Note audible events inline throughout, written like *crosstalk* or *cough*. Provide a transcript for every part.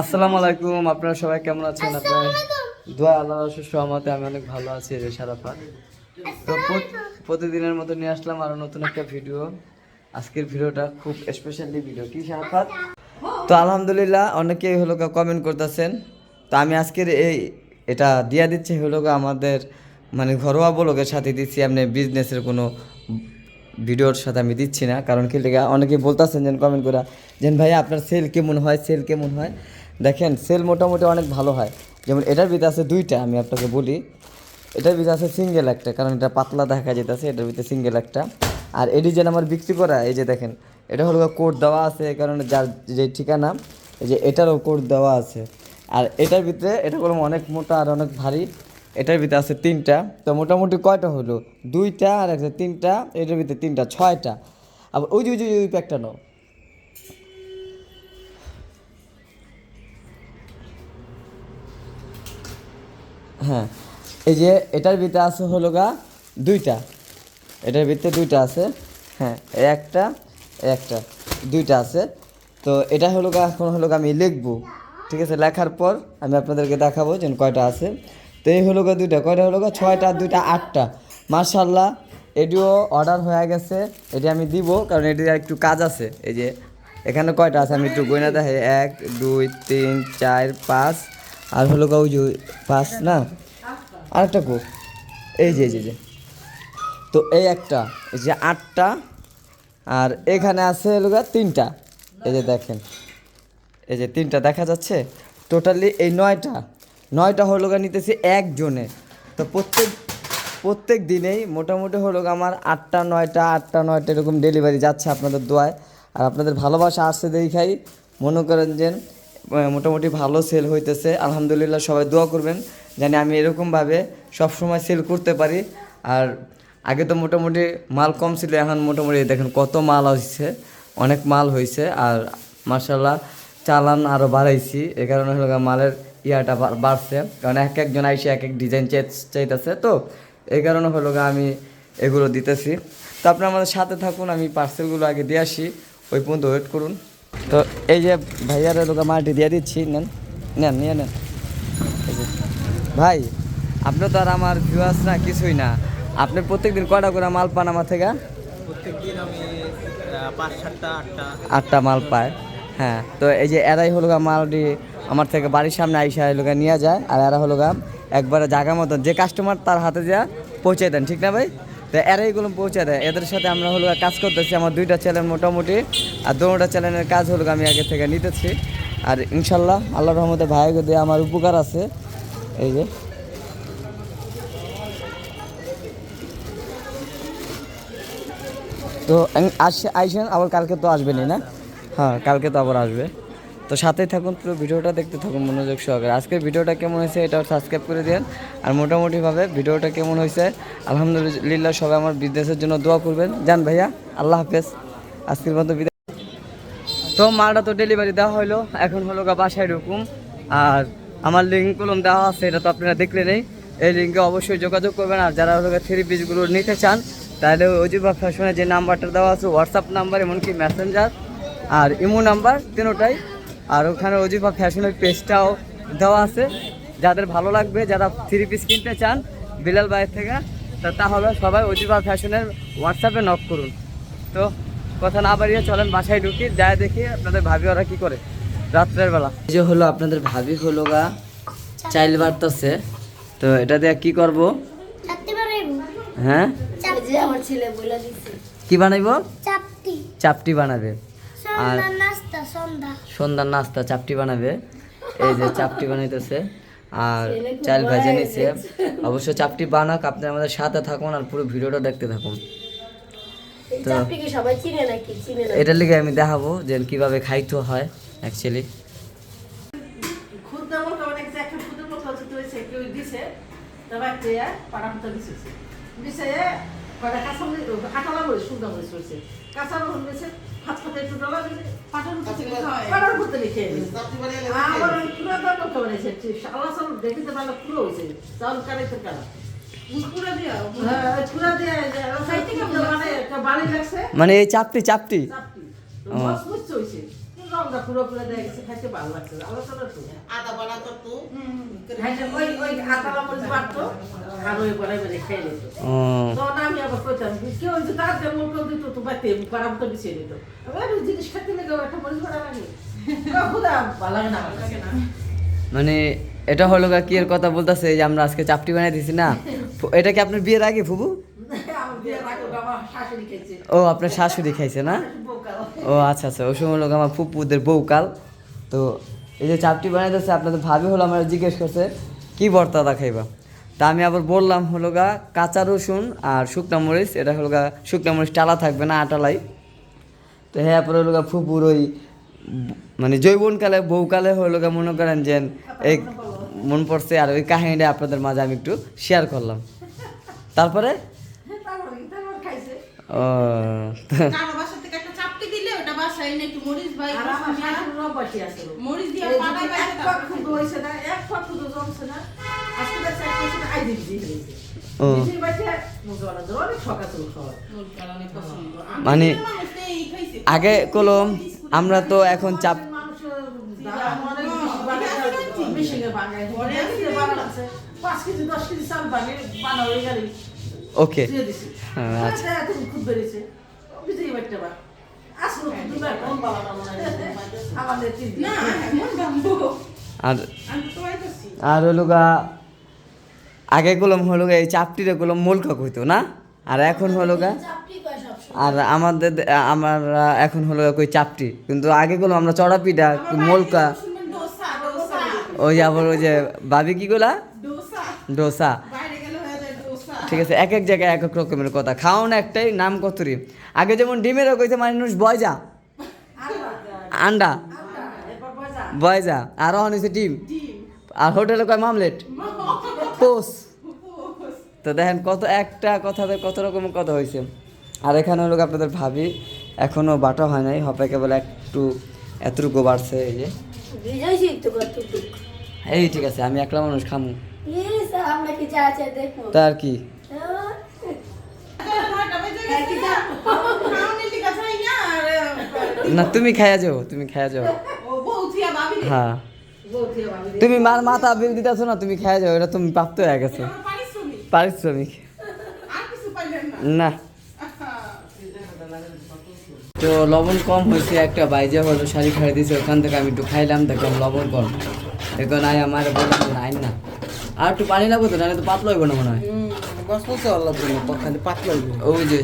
আসসালামু আলাইকুম আপনারা সবাই কেমন আছেন? আপনার দোয়া আল্লাহ সহমতে আমি অনেক ভালো আছি রে সারাফাত। তো প্রতিদিনের মতো নিয়ে আসলাম আরও নতুন একটা ভিডিও আজকের ভিডিওটা খুব স্পেশালি ভিডিও কি সারাফাত? তো আলহামদুলিল্লাহ অনেকেই হলো কমেন্ট করতেছেন। তো আমি আজকের এই এটা দিয়া দিচ্ছি হলো আমাদের মানে ঘরোয়া ব্লগের সাথে দিচ্ছি। আপনি বিজনেসের কোনো ভিডিওর সাথে আমি দিচ্ছি না। কারণ কি লেগা অনেকে বলতেছেন যেন কমেন্ট করে যেন ভাই আপনার সেল কেমন হয় সেল কেমন হয়? দেখেন সেল মোটামুটি অনেক ভালো হয়। যেমন এটার ভিতরে আছে দুইটা, আমি আপনাকে বলি। এটার ভিতরে আছে সিঙ্গেল একটা, কারণ এটা পাতলা দেখা যেতেছে, এটার ভিতরে সিঙ্গেল একটা। আর এটি যেন আমার বিক্রি করা, এই যে দেখেন, এটা হলো কোড দেওয়া আছে, এই কারণে যার যে ঠিকানা, এই যে এটারও কোড দেওয়া আছে। আর এটার ভিতরে, এটা হলো অনেক মোটা আর অনেক ভারী, এটার ভিতরে আছে তিনটা। তো মোটামুটি কয়টা হলো? দুইটা, আর একটা তিনটা, এটার ভিতরে তিনটা, ছয়টা। আবার ওই যে ওই যে, ওই প্যাকটা নাও। হ্যাঁ এই যে এটার ভিতরে আছে হলো গা দুইটা। এটার ভিতরে দুইটা আছে হ্যাঁ একটা একটা, দুইটা আছে। তো এটা হলো গা, এখন হলো গা আমি লিখব। ঠিক আছে, লেখার পর আমি আপনাদেরকে দেখাবো যে কয়টা আছে। তো এই হলো গা দুইটা, কয়টা হলো গা? ছয়টা, দুইটা, আটটা। মার্শাল্লাহ এটিও অর্ডার হয়ে গেছে, এটি আমি দিব, কারণ এটি একটু কাজ আছে। এই যে, এখানে কয়টা আছে আমি একটু গয়না দেখাই। এক, দুই, তিন, চার, পাঁচ আর হলো ওই পাঁচ, না? আরেকটা কো এই যে যে তো এই একটা, এই যে আটটা, আর এখানে আছে হলো গা তিনটা। এই যে দেখেন। এই যে তিনটা দেখা যাচ্ছে। টোটালি এই নয়টা। নয়টা হলো নিতেছি একজনে। তো প্রত্যেক প্রত্যেক দিনেই মোটামুটি হলো আমার আটটা, নয়টা আটটা, নয়টা এরকম ডেলিভারি যাচ্ছে আপনাদের দোয়ায়। আর আপনাদের ভালোবাসা আসছে দেখাই। মনে করেন যে মোটামুটি ভালো সেল হইতেছে। আলহামদুলিল্লাহ সবাই দোয়া করবেন, জানি আমি এরকমভাবে সবসময় সেল করতে পারি। আর আগে তো মোটামুটি মাল কম ছিল, এখন মোটামুটি দেখেন কত মাল হয়েছে অনেক মাল হয়েছে আর মার্শাল্লাহ চালান আরও বাড়াইছি এ কারণে হলো মালের ইয়াটা বাড়ছে। কারণ এক একজন আইসে এক এক ডিজাইন চাইতেছে তো, এই কারণে হলো আমি এগুলো দিতেছি। তো আপনি আমাদের সাথে থাকুন, আমি পার্সেলগুলো আগে দিয়ে আসি, ওই পর্যন্ত ওয়েট করুন। তো এই যে ভাইয়ার লোকা মালটি দিয়ে দিচ্ছি নেন নেন নিয়ে নেন। ভাই আপনি তো আর আমার ভিউয়ার্স না কিছুই না। আপনি প্রত্যেকদিন কটা করে মাল পান আমার থেকে? আটটা। আটটা মাল পায়। হ্যাঁ তো এই যে এরাই হলো গা মালটি আমার থেকে বাড়ির সামনে আইসা গা নিয়ে যায় আর এরা হলো গা একবারে জায়গা মতন যে কাস্টমার তার হাতে যা পৌঁছে দেন ঠিক না ভাই? তো এরাই এগুলো পৌঁছে দেয়। এদের সাথে আমরা হলো কাজ করতেছি। আমার দুইটা চ্যানেল মোটামুটি, আর দুটা চ্যানেলের কাজ হলো আমি আগে থেকে নিতেছি। আর ইনশাল্লাহ আল্লাহ রহমতে ভাইকে দিয়ে আমার উপকার আছে। এই যে। তো আসে আইসেন, আবার কালকে তো আসবেনই না? হ্যাঁ কালকে তো আবার আসবে। তো সাথেই থাকুন, পুরো ভিডিওটা দেখতে থাকুন, মনোযোগ সহকারে। আজকের ভিডিওটা কেমন হয়েছে এটা সাবস্ক্রাইব করে দিন আর মোটামুটিভাবে ভিডিওটা কেমন হয়েছে, আলহামদুলিল্লাহ সবাই আমার বিজনেসের জন্য দোয়া করবেন। যান ভাইয়া, আল্লাহ হাফেজ। আজকের মতো তো মালটা তো ডেলিভারি দেওয়া হলো এখন হলো গা বাসায় ঢুকুম। আর আমার লিঙ্ক কলম দেওয়া আছে, এটা তো আপনারা দেখলে নেই। এই লিঙ্কে অবশ্যই যোগাযোগ করবেন, আর যারা হলো থ্রি পিসগুলো নিতে চান, তাহলে অজিবা ফ্যাশনের যে নাম্বারটা দেওয়া আছে হোয়াটসঅ্যাপ নাম্বার এমনকি মেসেঞ্জার আর ইমো নাম্বার তিনোটাই আর ওখানে অজিবা ফ্যাশনের পেজটাও দেওয়া আছে। যাদের ভালো লাগবে যারা থ্রি পিস কিনতে চান বিলাল বাইর থেকে তা তাহলে সবাই অজিবা ফ্যাশনের হোয়াটসঅ্যাপে নক করুন। তো কথা না বাড়িয়ে চলেন বাসায় ঢুকি যায় দেখি আপনাদের ভাবি ওরা কি করে রাত্রের বেলা। এই যে হলো আপনাদের ভাবি হলো গা চাইল বাড়তেছে। তো এটা দিয়ে কি করব? হ্যাঁ? চাপটি আমার ছেলে বলে দিছে। কি বানাইবো? চাপটি চাপটি বানাবে। আর সন্ধ্যার নাস্তা চাপটি বানাবে। এই যে চাপটি বানাইতেছে। আর চাল ভেজে নিচ্ছে অবশ্য চাপটি বানাক আপনি আমাদের সাথে থাকুন আর পুরো ভিডিওটা দেখতে থাকুন। তো চাপটিকে সবাই চিনে নাকি? চিনে না এটার লিগে আমি দেখাবো যে কীভাবে খাইতে হয় অ্যাকচুয়ালি কাঁচা মরিচ সুন্দর রয়েছে কাঁচা হয়েছে হ্যাঁ। মানে মানে এই চাপটি চাপটি। আমরা পুরো পুরো গেছে খাইতে ভালো লাগছে আলোচনা তো। আদা করতো খাইতে ওই ওই আতালা মরিচ বাটতো আর ওই বড়াই বেড়ে খেয়ে নিত। তখন আমি আবার কইতাম কেউ যদি তার দিত তো বাইতে তো বিছিয়ে এবার জিনিস খেতে লেগে একটা মরিচ বাড়া লাগে খুদা ভালো লাগে না মানে এটা হলো কি এর কথা বলতেছে যে আমরা আজকে চাপটি বানিয়ে দিছি না? এটা কি আপনার বিয়ের আগে ফুবু ও আপনার শাশুড়ি খাইছে না? ও আচ্ছা আচ্ছা ওই সময় লোক আমার ফুপুদের বউকাল তো এই যে চাপটি বানাইতেছে আপনাদের ভাবি হলো আমার জিজ্ঞেস করছে কি ভর্তাটা খাইবা? তা আমি আবার বললাম হলো গা কাঁচা রসুন আর শুকনা মরিচ এটা হলো গা শুকনা মরিচ টালা থাকবে না আটালাই। তো হ্যাঁ পরে হলো গা ফুপুর ওই মানে জৈবনকালে বউকালে হলো গা মনে করেন যে এই মন পড়ছে আর ওই কাহিনীটা আপনাদের মাঝে আমি একটু শেয়ার করলাম। তারপরে? ও কারও বাসা থেকে একটা চাপটি এনে একটু মরিচ আর আমার আছে। মরিচ দিয়ে পাটা এক পাক খুদো হইছে না, এক পাক খুদো জমছে না, আজকে খুদো আই দিবি অনেক মানে মানুষ তো খাইছে। আগে কলম আমরা তো এখন চাপ ওকে। হ্যাঁ, আচ্ছা। আচ্ছা, খুব বেড়েছে। আর আর হলো গা আগে কলম হলো গা এই চাপটিরে কলম মোলকা কইতো না? আর এখন হলো গা চাপটি কয় সবসময় আর আমাদের আমার এখন হলো গা কই চাপটি? কিন্তু আগে কলম আমরা চড়া পিঠা মোলকা ওই যে আবার ওই যে ভাবি কি গোলা ডোসা ডোসা বাইরে গেলে হয়ে যায় ডোসা ঠিক আছে এক এক জায়গায় এক এক রকমের কথা। খাও না একটাই নাম কতরি? আগে যেমন ডিমেরও কইতে মানুষ বয়জা। আন্ডা। বয়জা। আর অন হয়েছে ডিম। আর হোটেলে কয় মামলেট? পোস। তো দেখেন কত একটা কথাতে কত রকমের কথা হয়েছে আর এখানে হলো আপনাদের ভাবি এখনও বাটা হয় নাই হবে কেবল একটু এতটুকু বাড়ছে এই যে। এই ঠিক আছে আমি একলা মানুষ খামু। তা আর কি? না, তুমি খাইয়া যাও, তুমি খাইয়া যাও। হ্যাঁ। তুমি মার মাথা বিল দিতেছো না, তুমি খাইয়া যাও, এটা তুমি প্রাপ্ত হয়ে গেছো। পারিশ্রমিক। না। তো লবণ কম হয়েছে, একটা বাইজে হলো, শাড়ি খাই দিয়েছে, ওখান থেকে আমি একটু খাইলাম, দেখলাম লবণ কম। এখন আয় আমার আইন না। আর একটু পানি লাগবে তো, নাহলে তো পাতলা হইব না মনে হয়। ওই যে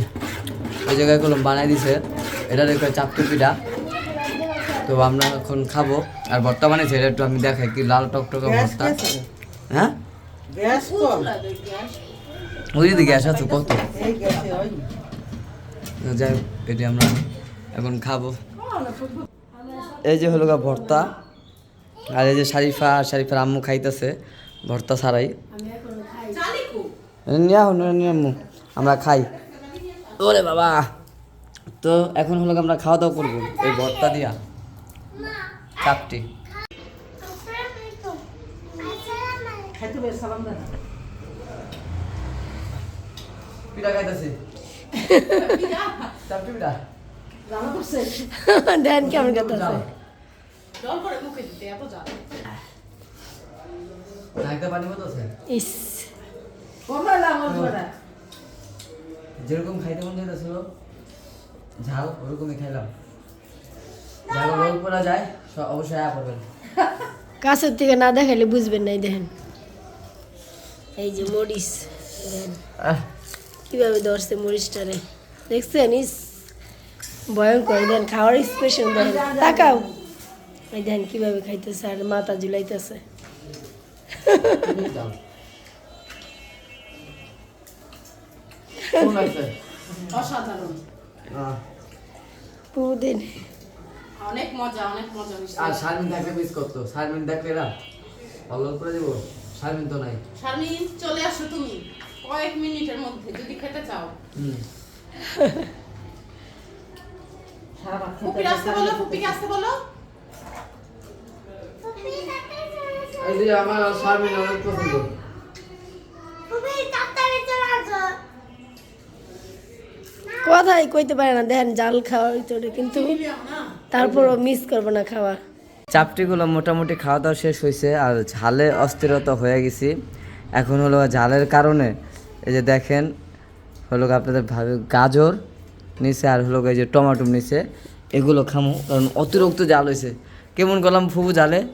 ওই জায়গায় বানাই দিছে। এটা দেখো চাপটি পিঠা তো আমরা এখন খাব। আর ভর্তা বানিয়েছে এটা একটু আমি দেখাই কি লাল টকটকে ভর্তা। হ্যাঁ? ওই দিকে গ্যাস আছে কত? তো যাই এটি আমরা এখন খাব। এই যে হলো গা ভর্তা। আর এই যে শারিফা আর শারিফার আম্মু খাইতেছে ভর্তা ছাড়াই আমি এখনও খাই চালিকু নিয়ে আহ আম্মু আমরা খাই। ওরে বাবা। তো এখন হলো আমরা খাওয়া দাওয়া করব। এই ভর্তা দিয়া। চাপটি দেন। কেমন কথা ইস। যেরকম খাইতে মন চাইতেছিল ঝাল ওরকমই খাইলাম যারা রোগ করা যায় অবশ্যই আয়া করবেন। কাছের থেকে না দেখালে বুঝবেন নাই দেখেন। এই যে মরিচ কীভাবে ধরছে মরিচটারে। দেখছেন ইস ভয়ঙ্কর দেন খাওয়ার এক্সপ্রেশন দেখেন। তাকাও। এই দেখেন কীভাবে খাইতেছে আর মাথা ঝুলাইতেছে। *laughs* অসাধারণ। পুদিন। অনেক মজা অনেক মজা আর শারমিন থাকলে মিস করতো। শারমিন থাকলে না? অল্প করে দেবো। শারমিন তো নাই। শারমিন চলে আসো তুমি। কয়েক মিনিটের মধ্যে যদি খেতে চাও। ফুপির বলো ফুপিকে আসতে বলো? আমার শারমিন অনেক পছন্দ। কথাই কইতে পারে না দেখেন জাল খাওয়ার ভিতরে কিন্তু তারপরও মিস করব না খাওয়া। চাপটিগুলো মোটামুটি খাওয়া দাওয়া শেষ হয়েছে আর ঝালে অস্থিরতা হয়ে গেছি। এখন হলো ঝালের কারণে এই যে দেখেন হলো আপনাদের ভাবে গাজর নিচে আর হলো এই যে টমাটো নিচে এগুলো খামো কারণ অতিরিক্ত জাল হয়েছে কেমন করলাম ফুবু জালে *laughs*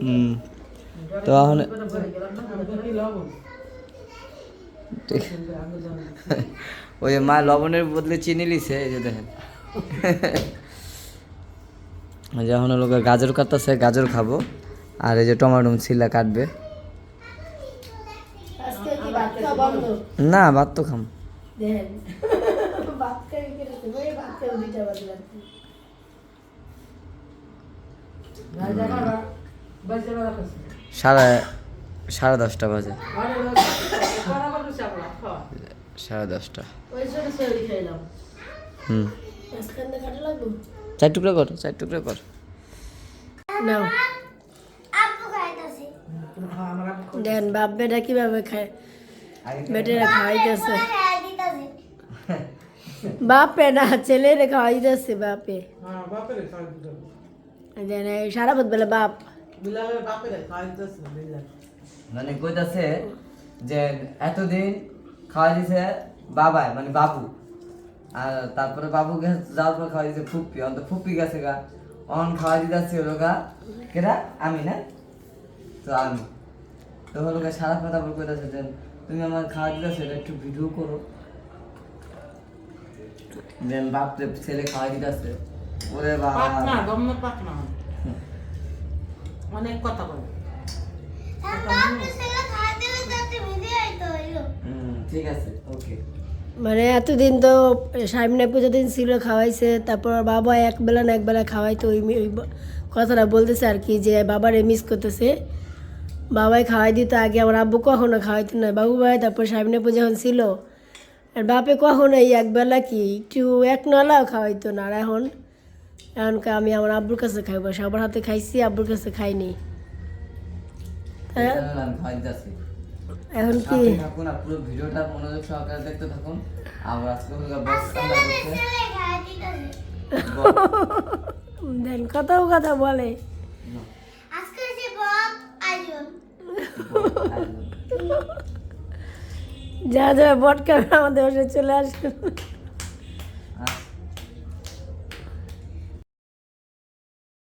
হুম। তো এখন ওই যে মা লবণের বদলে চিনি লিছে এই যে দেখেন। ওই যে এখন হলো গিয়ে গাজর কাটতেছে গাজর খাব। আর এই যে টমাটো ছিলা কাটবে। না ভাত তো খাম। ভাত সাড়ে সাড়ে দশটা বাজে। সাড়ে দশটা। ওই ছোট ছেড়ে খাইলাম হুম। মাঝখানে কাটা লাগবো চার টুকরা কর চার টুকরা কর। নাও। দেন বাপ বেটা কীভাবে খায়? বেটেরা খাওয়াইতেছে। বাপে না ছেলেরে খাওয়াইতেছে বাপে। হ্যাঁ দেন সারা বেলা বাপ বিলালের বাপেরে খাওয়াই বিলাল। মানে কইতাছে যে এতদিন খাওয়াই দিছে বাবাই মানে বাবু। আর তারপরে বাবুকে যাওয়ার পর খাওয়া দিছে ফুপ্পি। অন্ত ফুপ্পি গেছে গা। অন খাওয়াই দিতেছে হলো গা কেরা আমি না? তো আমি। তো হলো গা সারা কথা বল কইতাছে যে তুমি আমার খাওয়া দিতেছো এটা একটু ভিডিও করো। দেন বাপ ছেলে খাওয়াই দিতেছে। ওরে বাবা পাক না গম না পাক না। অনেক কথা বলে ঠিক আছে ওকে। মানে এতদিন তো সামনে পুজো দিন ছিল খাওয়াইছে তারপর বাবা এক বেলা না এক বেলা খাওয়াইতো ওই ওই কথাটা বলতেছে আর কি যে বাবারে মিস করতেছে। বাবাই খাওয়াই দিত আগে আমার আব্বু কখনো খাওয়াইতো না। বাবু ভাই তারপর সামনে পুজো যখন ছিল আর বাপে কখনো এই একবেলা কি একটু এক নলাও খাওয়াইতো না। আর এখন এখন কা- আমি আমার আব্বুর কাছে খাইবো সবার হাতে খাইছি আব্বুর কাছে খাইনি। খাওয়াই এখন কি? থাকুন পুরো ভিডিওটা মনোযোগ সহকারে দেখতে থাকুন। আমরা আজকে হলো করছে *laughs* দেন কথাও কথা বলে। যারা যারা বট ক্যামেরা আমাদের চলে আসে